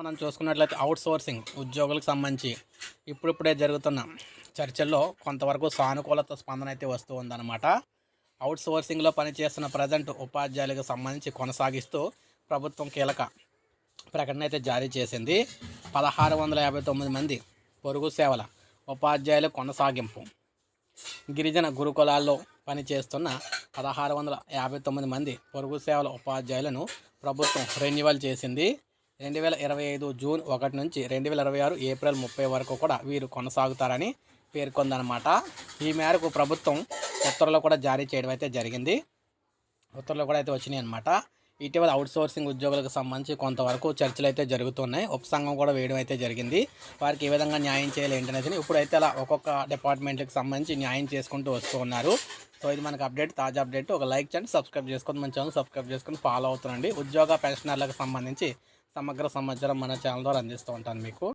మనం చూసుకున్నట్లయితే out sourcing ఉద్యోగులకు సంబంధించి ఇప్పుడిప్పుడే జరుగుతున్న చర్చల్లో కొంతవరకు సానుకూలత స్పందన అయితే వస్తూ ఉందన్నమాట. అవుట్సోర్సింగ్లో పనిచేస్తున్న ప్రజెంట్ ఉపాధ్యాయులకు సంబంధించి కొనసాగిస్తూ ప్రభుత్వం కీలక ప్రకటన అయితే జారీ చేసింది. పదహారు వందల యాభై తొమ్మిది మంది పొరుగు సేవల ఉపాధ్యాయుల కొనసాగింపు. గిరిజన గురుకులాల్లో పనిచేస్తున్న పదహారు వందల యాభై తొమ్మిది మంది పొరుగు సేవల ఉపాధ్యాయులను ప్రభుత్వం రెన్యువల్ చేసింది. రెండు వేల ఇరవై ఐదు జూన్ ఒకటి నుంచి రెండు వేల ఇరవై ఆరు ఏప్రిల్ ముప్పై వరకు కూడా వీరు కొనసాగుతారని పేర్కొందనమాట ఈ మేరకు ప్రభుత్వం ఉత్తర్వులు కూడా జారీ చేయడం అయితే జరిగింది. ఉత్తర్వులు కూడా అయితే వచ్చినాయి అనమాట ఇటీవల అవుట్సోర్సింగ్ ఉద్యోగులకు సంబంధించి కొంతవరకు చర్చలు అయితే జరుగుతున్నాయి. ఉపసంఘం కూడా వేయడం అయితే జరిగింది. వారికి ఏ విధంగా న్యాయం చేయాలి ఏంటనేది ఇప్పుడైతే అలా ఒక్కొక్క డిపార్ట్మెంట్కి సంబంధించి న్యాయం చేసుకుంటూ వస్తూ ఉన్నారు. సో ఇది మనకు అప్డేట్ తాజా అప్డేట్. ఒక లైక్ చేయండి సబ్స్క్రైబ్ చేసుకొని మన ఛానల్ సబ్స్క్రైబ్ చేసుకొని ఫాలో అవుతుండండి. ఉద్యోగ పెన్షనర్లకు సంబంధించి సమగ్ర సమాచారం మన ఛానల్ ద్వారా అందిస్తూ ఉంటాను మీకు.